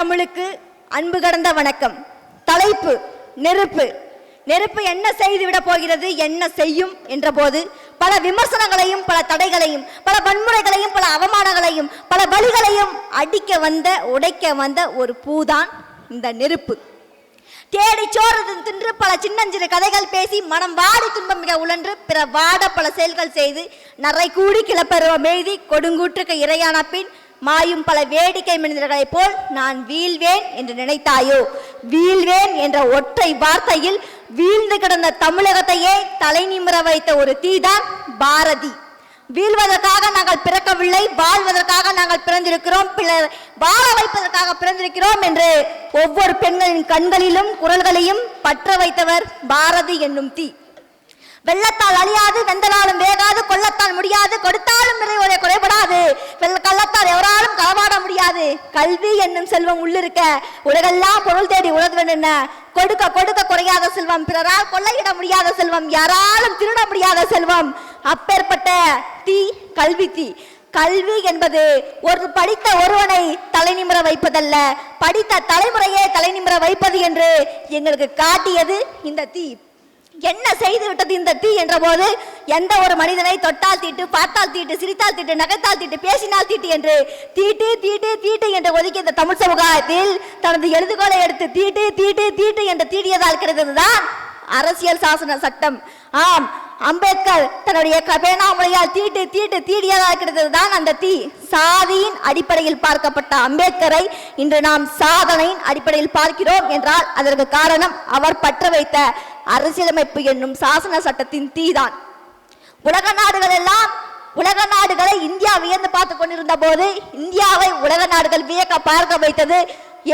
தமிழுக்கு அன்பு கடந்த வணக்கம். தலைப்பு நெருப்பு. நெருப்பு என்ன செய்து விட போகிறது என்ன செய்யும் என்ற போது பல விமர்சனங்களையும் பல தடைகளையும் பல வன்முறைகளையும் பல அவமானங்களையும் பல வழிகளையும் அடிக்க வந்த உடைக்க வந்த ஒரு பூதான் இந்த நெருப்பு. தேடி சோறு தின்று பல சின்னஞ்சிறு கதைகள் பேசி மனம் வாடி துன்பம் மிக உழன்று பிற வாட பல செயல்கள் செய்து நரை கூடி கிளப்பருவம் எழுதி கொடுங்கூற்றுக்கு இரையான பின் மாயும் பல வேடிக்கை மனிதர்களைப் போல் நான் வீழ்வேன் என்று நினைத்தாயோ? வீழ்வேன் என்ற ஒற்றை வார்த்தையில் வீழ்ந்து கிடந்த தமிழகத்தையே தலை நிமிர வைத்த ஒரு தீதான் பாரதி. வீழ்வதற்காக நாங்கள் பிறக்கவில்லை வாழ்வதற்காக நாங்கள் பிறந்திருக்கிறோம் பிள்ளை வாழ வைப்பதற்காக பிறந்திருக்கிறோம் என்று ஒவ்வொரு பெண்களின் கண்களிலும் குரல்களையும் பற்ற வைத்தவர் பாரதி என்னும் தீ. வெள்ளத்தால் அழியாது வெந்தலாலும் வேகாது கொல்லத்தால் முடியாது கொடுத்தாலும் நிறைவுரை குறைபடாது. கள்ளத்தால் எவராலும் களவாட முடியாது. கல்வி என்னும் செல்வம் உள்ளிருக்க உலகெல்லாம் பொருள் தேடி உழது என்ன கொடுக்க கொடுக்க குறையாத செல்வம் பிறரால் கொள்ளையிட முடியாத செல்வம் யாராலும் திருட முடியாத செல்வம். அப்பேற்பட்ட தீ கல்வி தீ. கல்வி என்பது ஒரு படித்த ஒருவனை தலைநிமிர வைப்பதல்ல. படித்த தலைமுறையே தலைநிமிர வைப்பது என்று எங்களுக்கு காட்டியது இந்த தீ. என்ன செய்து விட்டது இந்த தீ என்ற போது எந்த ஒரு மனிதனை தொட்டால் தீட்டு பார்த்தால் தீட்டு சிரித்தால் தீட்டு நகைத்தால் தீட்டு பேசினால் தீட்டு என்று தீட்டு தீட்டு தீட்டு என்று ஒதுக்கி இந்த தமிழ் சமுதாயத்தில் தனது எழுதுகோலை எடுத்து தீட்டு தீட்டு தீட்டு என்று தீடியதால் கிடைத்ததுதான் அரசியல் சாசன சட்டம். ஆம் அம்பேத்கர் தன்னுடைய க- தீட்டு தீட்டு தீடியதால் கிடைத்ததுதான் அந்த தீ. சாதியின் அடிப்படையில் பார்க்கப்பட்ட அம்பேத்கரை இன்று நாம் சாதனையின் அடிப்படையில் பார்க்கிறோம் என்றால் அதற்கு காரணம் அவர் பற்ற வைத்த அரசியலமைப்பு என்னும் சாசன சட்டத்தின் தீதான். உலக நாடுகள் எல்லாம் உலக நாடுகளை இந்தியா வியந்து பார்த்து கொண்டிருந்த போது இந்தியாவை உலக நாடுகள் வியக்க பார்க்க வைத்தது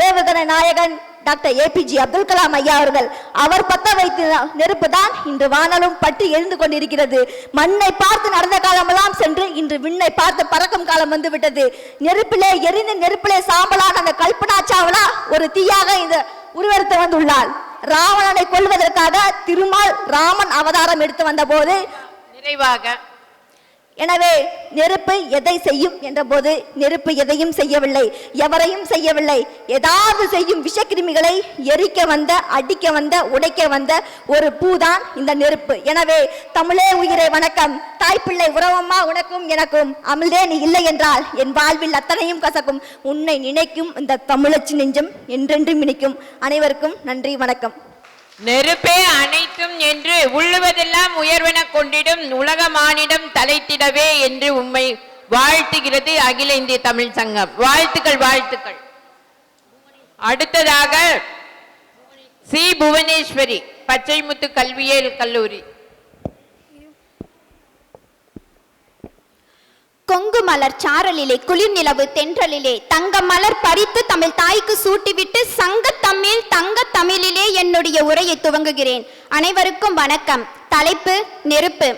ஏவுகணை நாயகன் டாக்டர் ஏபிஜே அப்துல் கலாம் ஐயா அவர்கள். அவர் பத்த வைத்து நெருப்பு தான் இன்று வானலும் பற்றி எரிந்து கொண்டிருக்கிறது. மண்ணை பார்த்து நடந்த காலமெல்லாம் சென்று இன்று விண்ணை பார்த்து பறக்கும் காலம் வந்து விட்டது. நெருப்பிலே எரிந்து நெருப்பிலே சாம்பலான அந்த கல்பனா சாவலா ஒரு தீயாக இந்த உருவெடுத்து வந்துள்ளாள். ராவணனை கொல்வதற்காக திருமால் ராமன் அவதாரம் எடுத்து வந்த போது நிறைவாக எனவே நெருப்பு எதை செய்யும் என்ற போது நெருப்பு எதையும் செய்யவில்லை எவரையும் செய்யவில்லை. ஏதாவது செய்யும் விஷக்கிருமிகளை எரிக்க வந்த அடிக்க வந்த உடைக்க வந்த ஒரு பூதான் இந்த நெருப்பு. எனவே தமிழே உயிரை வணக்கம். தாய்ப்பிள்ளை உறவம்மா உனக்கும் எனக்கும் அமிழ்தே நீ இல்லை என்றால் என் வாழ்வில் அத்தனையும் கசக்கும். உன்னை நினைக்கும் இந்த தமிழச்சி நெஞ்சம் என்றென்றும் இனிக்கும் அனைவருக்கும் நன்றி வணக்கம். நெருப்பே அனைத்தும் என்று உள்ளுவதெல்லாம் உயர்வென கொண்டிடும் உலக மானிடம் தலைத்திடவே என்று உண்மை வாழ்த்துகிறது அகில இந்திய தமிழ் சங்கம். வாழ்த்துக்கள் வாழ்த்துக்கள். அடுத்ததாக சி. புவனேஸ்வரி பச்சைமுத்து கல்வியியல் கல்லூரி. கொங்கு மலர் சாரலிலே குளிர் நிலவு தென்றலிலே தங்க மலர் பறித்து தமிழ் தாய்க்கு சூட்டிவிட்டு சங்க தமிழ் தங்க தமிழிலே என்னுடைய உரையை துவங்குகிறேன். அனைவருக்கும் வணக்கம். தலைப்பு நெருப்பு.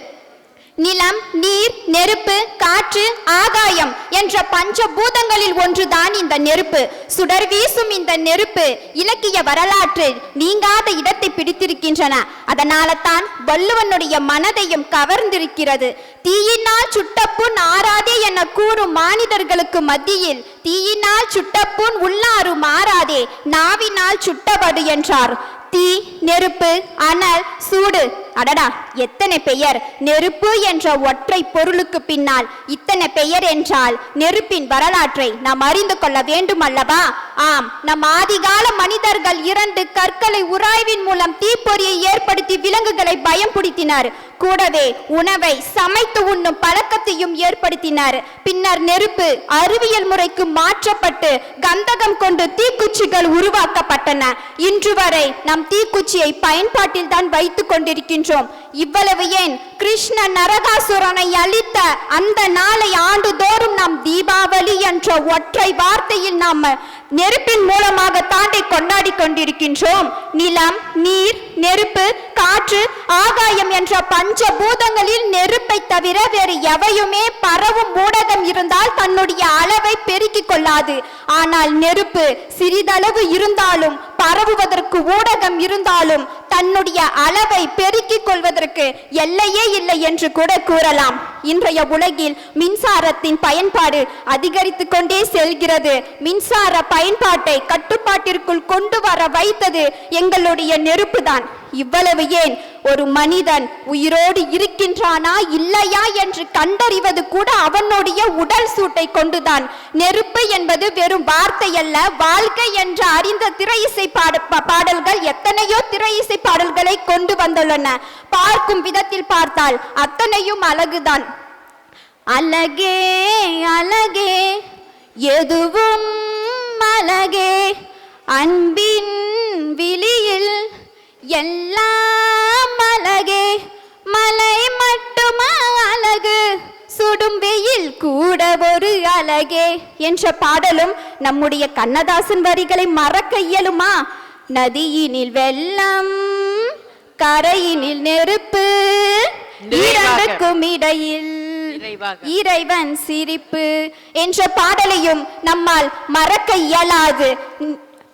நிலம் நீர் நெருப்பு காற்று ஆகாயம் என்ற பஞ்ச பூதங்களில் ஒன்றுதான் இந்த நெருப்பு. சுடர் வீசும் இந்த நெருப்பு இலக்கிய வரலாற்றில் நீங்காத இடத்தை பிடித்திருக்கின்றன. அதனால தான் வள்ளுவனுடைய மனதையும் கவர்ந்திருக்கிறது. தீயினால் சுட்டப்புண் ஆறாதே என கூறும் மானிடர்களுக்கு மத்தியில் தீயினால் சுட்டப்புண் உள்ளாறு மாறாதே நாவினால் சுட்டபடு என்றார். தீ நெருப்பு அனல் சூடு. அடடா. எத்தனை பெயர்? நெருப்பு என்ற ஒற்றை பொருளுக்கு பின்னால் இத்தனை பெயர் என்றால் நெருப்பின் வரலாற்றை நாம் அறிந்து கொள்ள வேண்டும் அல்லவா ஆம் நம் ஆதிகால மனிதர்கள் இரண்டு கற்களை உராய்வின் மூலம் தீப்பொறியை ஏற்படுத்தி விலங்குகளை பயம்படுத்தினர் கூடவே உணவை சமைத்து உண்ணும் பழக்கத்தையும் ஏற்படுத்தினர். பின்னர் நெருப்பு அறிவியல் முறைக்கு மாற்றப்பட்டு கந்தகம் கொண்டு தீக்குச்சிகள் உருவாக்கப்பட்டன. இன்று வரை நம் தீக்குச்சியை பயன்பாட்டில் தான் வைத்துக் கொண்டிருக்கின்றோம். இவ்வளவு ஏன் கிருஷ்ண நரகாசுரனை அளித்த அந்த நாளை ஆண்டுதோறும் நாம் தீபாவளி என்ற ஒற்றை வார்த்தையில் நாம் நெருப்பின் மூலமாக தாண்டி கொண்டாடி கொண்டிருக்கின்றோம். நிலம் நீர் நெருப்பு காற்று ஆகாயம் என்ற பஞ்ச பூதங்களில் நெருப்பை தவிர வேறு எவையுமே பரவும் ஊடகம் இருந்தால் தன்னுடைய அளவை பெருக்கிக் கொள்ளாது. ஆனால் நெருப்பு சிறிதளவு இருந்தாலும் பரவுவதற்கு ஊடகம் இருந்தாலும் தன்னுடைய அளவை பெருக்கிக் கொள்வதற்கு எல்லையே இல்லை என்று கூட கூறலாம். இன்றைய உலகில் மின்சாரத்தின் பயன்பாடு அதிகரித்து கொண்டே செல்கிறது. மின்சார பயன்பாட்டை கட்டுப்பாட்டிற்குள் கொண்டு வர வைத்தது எங்களுடைய நெருப்புதான். இவ்வளவு ஏன்? ஒரு மனிதன் உயிரோடு இருக்கின்றானா இல்லையா என்று கண்டறிவது கூட அவனுடைய உடல் சூட்டை கொண்டுதான். நெருப்பு என்பது வெறும் வார்த்தை அல்ல வாழ்க்கை என்று அறிந்த திரை இசை பாட பா- பாடல்கள் எத்தனையோ திரை இசை பாடல்களை கொண்டு வந்துள்ளன. பார்க்கும் விதத்தில் பார்த்தால் அத்தனையும் அழகுதான். அழகே அழகே எதுவும் அழகே அன்பின் விழியில் எல்லாம் அழகே மலை மட்டுமா அழகு சுடும் வெயில் கூட ஒரு அழகே என்ற பாடலும் நம்முடைய கண்ணதாசன் வரிகளை மறக்க இயலுமா நதியினில் வெள்ளம் கரையினில் நெருப்பு. இரண்டுக்கும் இடையில். இறைவன் சிரிப்பு என்ற பாடலையும் நம்மால் மறக்க இயலாது.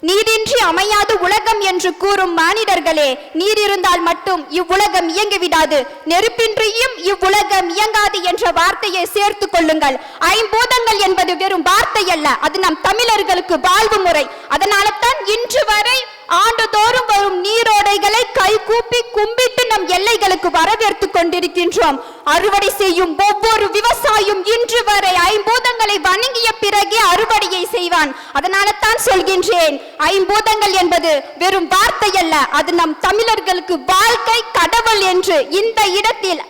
நீரின்றி அமையாது உலகம் என்று கூறும் மானிடர்களே நீர் இருந்தால் மட்டும் இவ்வுலகம் இயங்கிவிடாது. நெருப்பின்றியும் இவ்வுலகம் இயங்காது என்ற வார்த்தையை சேர்த்து கொள்ளுங்கள். ஐம்பூதங்கள் என்பது வெறும் வார்த்தை அல்ல அது நம் தமிழர்களுக்கு வாழ்வு முறை. அதனால தான் இன்று வரை ஆண்டுதோறும் வரும் நீரோடைகளை கை கூப்பி கும்பிட்டு நம் எல்லைகளுக்கு வரவே கொண்டிருக்கின்றோம். அறுவடை செய்யும் ஒவ்வொரு விவசாயியும் இன்று வரை ஐம்பூதங்களை வணங்கிய பிறகே அறுவடையை செய்வான். அதனால தான் சொல்கின்றேன் ஐம்பூதங்கள் என்பது வெறும் வார்த்தை அல்ல அது நம் தமிழர்களுக்கு வாழ்க்கை கடவுள் என்று. இந்த இடத்தில்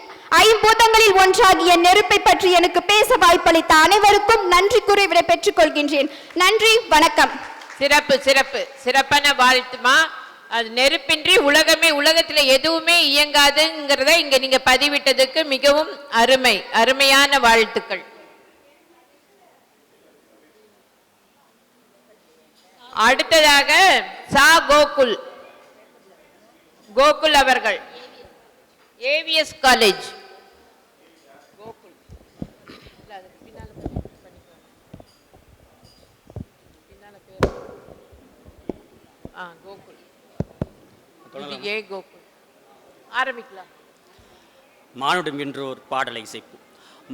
ஐம்பூதங்களில் ஒன்றாகிய நெருப்பை பற்றி எனக்கு பேச வாய்ப்பளித்த அனைவருக்கும் நன்றி கூறி விடை பெற்றுக் கொள்கின்றேன். நன்றி வணக்கம். சிறப்பு சிறப்பு. சிறப்பான வாழ்த்துமா? அது நெருப்பின்றி உலகமே உலகத்துல எதுவுமே இயங்காதுங்கிறத இங்க நீங்க பதிவிட்டதுக்கு மிகவும் அருமை அருமையான வாழ்த்துக்கள். அடுத்ததாக சா கோகுல் கோகுல் அவர்கள் ஏவிஎஸ் காலேஜ் கோகுல் இல்ல, அதுக்கு பின்னால பண்ணிக்கலாம். பின்னால பேர் ஆ கோகுல் இது ஏ கோகுல் ஆரம்பிக்கலாம். மானுடம் என்றோர் பாடலை இசைப்போம்.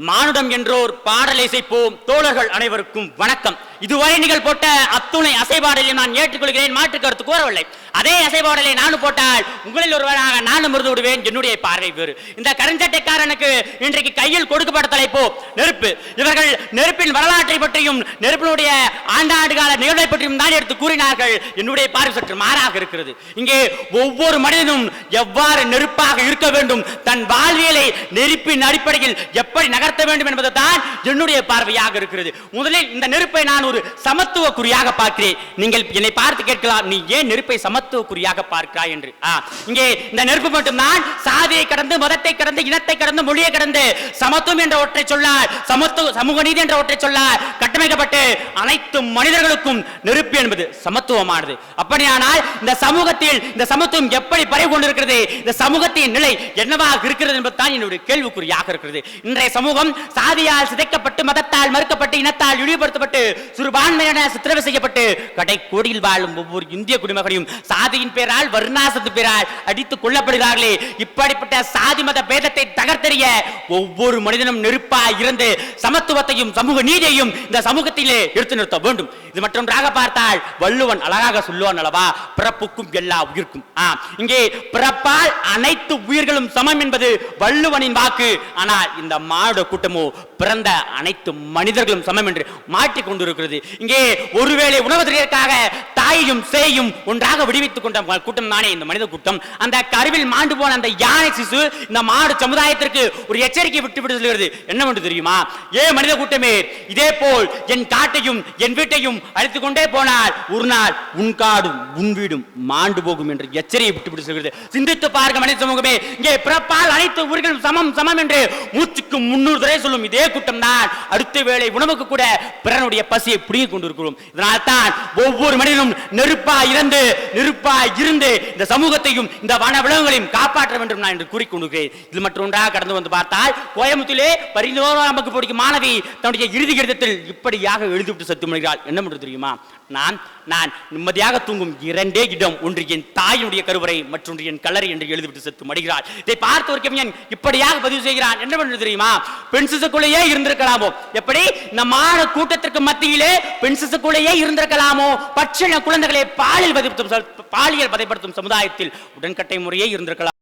மானுடம் என்றோர் பாடலை இசைப்போம். தோழர்கள் அனைவருக்கும் வணக்கம். இதுவரை நீங்கள் போட்ட அத்துணை அசைபாடலையும் நான் ஏற்றுக்கொள்கிறேன் மாற்று கருத்து கூறவில்லை. அதே அசைபாடலை நானும் போட்டால் உங்களில் ஒருவராக நானும் மருந்து விடுவேன் என்னுடைய பார்வை வேறு. இந்த கருஞ்சட்டைக்காரனுக்கு இன்றைக்கு கையில் கொடுக்கப்பட்ட தலைப்போ நெருப்பு. இவர்கள் நெருப்பின் வரலாற்றை பற்றியும் நெருப்பினுடைய ஆண்டாண்டு கால நிகழ்வை பற்றியும் தான் எடுத்து கூறினார்கள். என்னுடைய பார்வை சற்று மாறாக இருக்கிறது. இங்கே ஒவ்வொரு மனிதனும் எவ்வாறு நெருப்பாக இருக்க வேண்டும் தன் வாழ்வியலை நெருப்பின் அடிப்படையில் எப்படி நகர்த்த வேண்டும் என்பது தான் என்னுடைய பார்வையாக இருக்கிறது. முதலில் இந்த நெருப்பை நான் ஒரு சமத்துவ குறியாக பார்க்கிறேன். நீங்கள் என்னை பார்த்து கேட்கலாம் நீ ஏன் நெருப்பை சமத்துவ குறியாக பார்க்கிறாய் என்று? இங்கே இந்த நெருப்பு மட்டும்தான் சாதியை கடந்து மதத்தை கடந்து இனத்தை கடந்து மொழியை கடந்து சமத்துவம் என்ற ஒற்றை சொல்லார் சமத்துவ சமூக நீதி என்ற ஒற்றை சொல்லார் கட்டமைக்கப்பட்டு அனைத்து மனிதர்களுக்கும் நெருப்பு என்பது சமத்துவமானது. அப்படியானால் இந்த சமூகத்தில் இந்த சமத்துவம் எப்படி பரவி கொண்டிருக்கிறது இந்த சமூகத்தின் நிலை என்னவாக இருக்கிறது என்பதுதான் என்னுடைய கேள்விக்குறியாக இருக்கிறது. இன்றைய சமூகம் சாதியால் சிதைக்கப்பட்டு மதத்தால் மறுக்கப்பட்டு இனத்தால் இழிவுபடுத்தப்பட்டு சிறுபான்மையான சித்திரவதை செய்யப்பட்டு கடை கோடியில் வாழும் ஒவ்வொரு இந்திய குடிமகனையும் சாதியின் பேரால் வர்ணாசத்து பேரால் அடித்துக் கொள்ளப்படுகிறார்களே இப்படிப்பட்ட சாதி மத பேதத்தை தகர்த்தெறிய ஒவ்வொரு மனிதனும் நெருப்பாய் இருந்து சமத்துவத்தையும் சமூக நீதியையும் இந்த சமூகத்திலே எடுத்து நிறுத்த வேண்டும். இது மற்றொன்றாக பார்த்தால் வள்ளுவன் அழகாக சொல்லுவான் அல்லவா? பிறப்புக்கும் எல்லா உயிர்க்கும். ஆ, இங்கே பிறப்பால் அனைத்து உயிர்களும் சமம் என்பது வள்ளுவனின் வாக்கு. ஆனால் இந்த மானுட கூட்டமோ பிறந்த அனைத்து மனிதர்களும் சமம் என்று மாற்றிக் கொண்டிருக்கிறது. இங்கே ஒருவேளை உணவதற்காக தாயையும் சேயும் ஒன்றாக விடுவித்துக் கொண்ட கூட்டம் தானே இந்த மனித கூட்டம். அந்த கருவில் மாண்டு போன அந்த யானை சிசு இந்த மாடு சமுதாயத்திற்கு ஒரு எச்சரிக்கை விட்டு விட்டு சொல்கிறது என்னவென்று தெரியுமா? ஏ மனித கூட்டமே இதே போல் என் காட்டையும் என் வீட்டையும் அழித்துக் கொண்டே போனால் ஒரு நாள் உன் காடும் உன் வீடும் மாண்டு போகும் என்று எச்சரிக்கை விட்டு விட்டு சொல்கிறது சிந்தித்து பார்க்க மனித சமூகமே இங்கே பிறப்பால் அனைத்து உயிர்களும் சமம் சமம் என்று மூச்சுக்கு முன்னூறு தடவை சொல்லும் இதே கூட்டம் தான். அடுத்த வேளை உணவுக்கு கூட பிறனுடைய பசி பசியை பிடிங்கி கொண்டிருக்கிறோம் இதனால் தான் ஒவ்வொரு மனிதனும் நெருப்பாய் இருந்து நெருப்பாய் இருந்து இந்த சமூகத்தையும் இந்த வன விலங்குகளையும் காப்பாற்ற வேண்டும் நான் என்று கூறிக்கொண்டிருக்கிறேன் இது மற்றொன்றாக கடந்து வந்து பார்த்தால் கோயம்புத்தூரிலே பரிந்தோராம் வகுப்பு படிக்கும் மாணவி தன்னுடைய இறுதி கடிதத்தில் இப்படியாக எழுதிவிட்டு சத்து மொழிகிறாள் என்ன பண்ணுறது தெரியுமா? நான் நான் நிம்மதியாக தூங்கும் இரண்டே இடம் ஒன்று என் தாயினுடைய கருவறை மற்றொன்று என் கல்லறை என்று எழுதிவிட்டு செத்து மடிகிறாள் இதை பார்த்த ஒரு கவிஞன் இப்படியாக பதிவு செய்கிறான். என்ன பண்ணுறது தெரியுமா? பெண் சிசுக்குள்ளேயே இருந்திருக்கலாமோ? எப்படி? இந்த மாண கூட்டத்திற்கு மத்தியில் பெண் சிசுக்குள்ளேயே இருந்திருக்கலாமோ? பட்சண குழந்தைகளை பாலியல் பதிப்படுத்தும் பாலியல் பதைப்படுத்தும் சமுதாயத்தில் உடன்கட்டை முறையே இருந்திருக்கலாம்.